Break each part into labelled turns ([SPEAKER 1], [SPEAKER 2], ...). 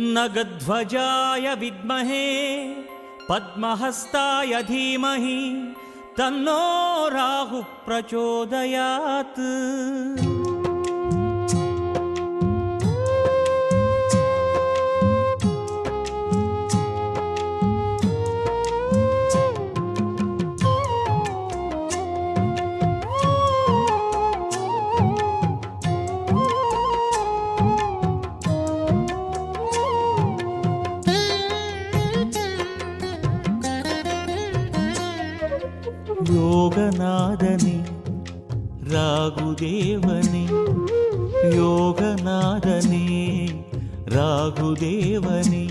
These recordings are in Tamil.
[SPEAKER 1] नगध्वजाय विद्महे पद्महस्ताय धीमहि तन्नो राहु प्रचोदयात्। யோகநாதனே ராகுதேவனே யோகநாதனே ராகுதேவனே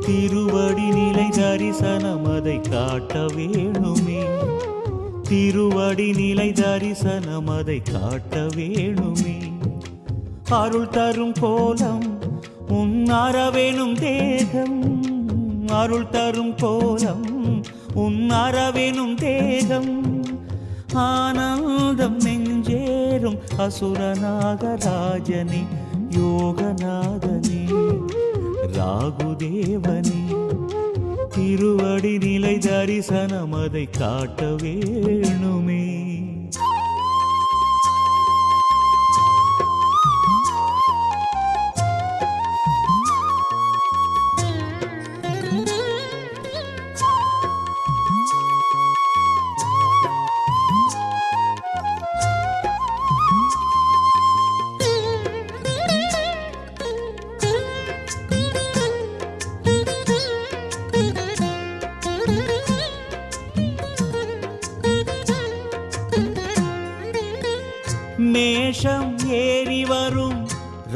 [SPEAKER 1] திருவடி நிலை தரிசனம் அதை காட்ட வேணுமே. திருவடி நிலை தரிசனம் அதை காட்ட வேணுமே. அருள் தரும் கோலம் உன் அறவேணும் தேகம். அருள் தரும் கோலம் உன் அறவேணும் தேகம் ஆனந்தம் நெஞ்சேறும் அசுரநாகராஜனே யோகநாதனே. ராகுதேவனே திருவடி நிலை தரிசனம் அதை காட்ட வேணுமே.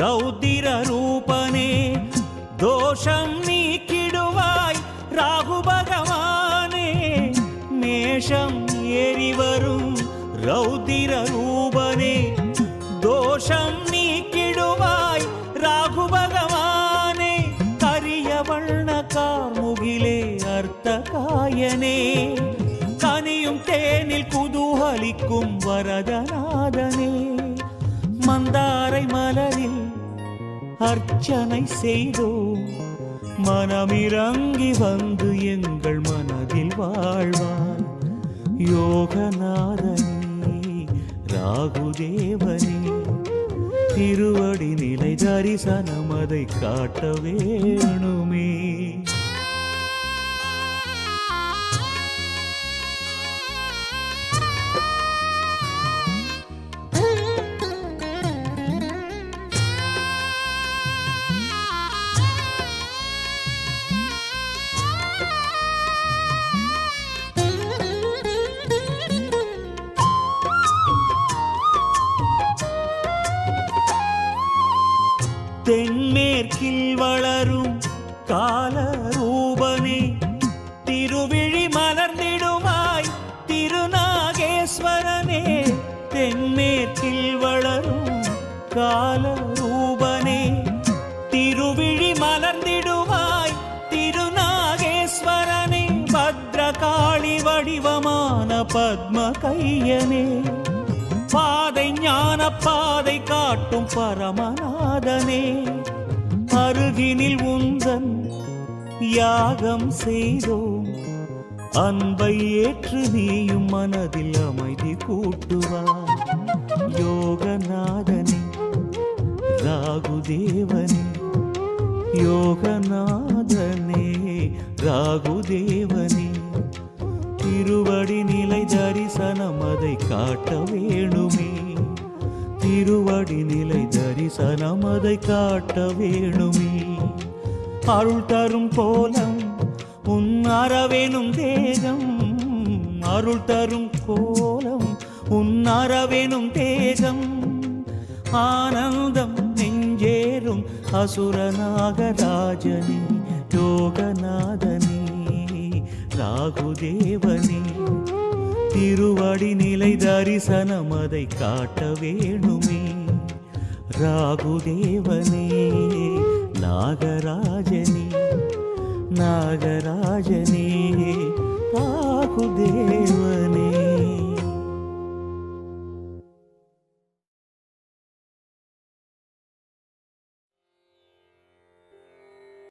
[SPEAKER 1] ரௌதிர ரூபனே தோஷம் நீக்கிடுவாய் ராகு பகவானே. மேஷம் ஏறி வரும் ரௌதிர ரூபனே தோஷம் நீக்கிடுவாய் ராகு பகவானே. கரிய வண்ண கார்முகிலே அர்த்த காயனே கனியும் தேனில் குதூகலிக்கும் வரதநாதனே. மந்தாரை மலரில் அர்ச்சனை செய்தோம் மனமிறங்கி வந்து எங்கள் மனதில் வாழ்வாய் யோகநாதனே ராகுதேவனே திருவடி நிலை தரிசனம் அதை காட்ட வேணுமே. தென்மேற்கில் வளரும் கால ரூபனே திருவிழி மலர்ந்திடுவாய் திருநாகேஸ்வரனே தென்மேற்கில் வளரும் கால ரூபனே திருவிழி மலர்ந்திடுவாய் திருநாகேஸ்வரனே பத்ரகாளி வடிவமான பத்ம கையனே. பாதை ஞான பாதை காட்டும் பரமநாதனே. அருகினில் உந்தன் யாகம் செய்தோம். அன்பை ஏற்று நீயும் மனதில் அமைதி கூட்டுவார் காட்ட வேணுமே. திருவடி நிலை தரிசனம் அதை காட்ட வேணுமே. அருள் தரும் கோலம் உன் அறவேணும் தேகம். அருள் தரும் கோலம் உன் அறவேணும் தேகம். ஆனந்தம் நெஞ்சேறும் அசுரநாகராஜனே யோகநாதனே ராகுதேவனே. திருவடி நிலை தரிசனம் அதை காட்ட வேணுமே. ராகுதேவனே நாகராஜனே நாகராஜனே ராகுதேவனே.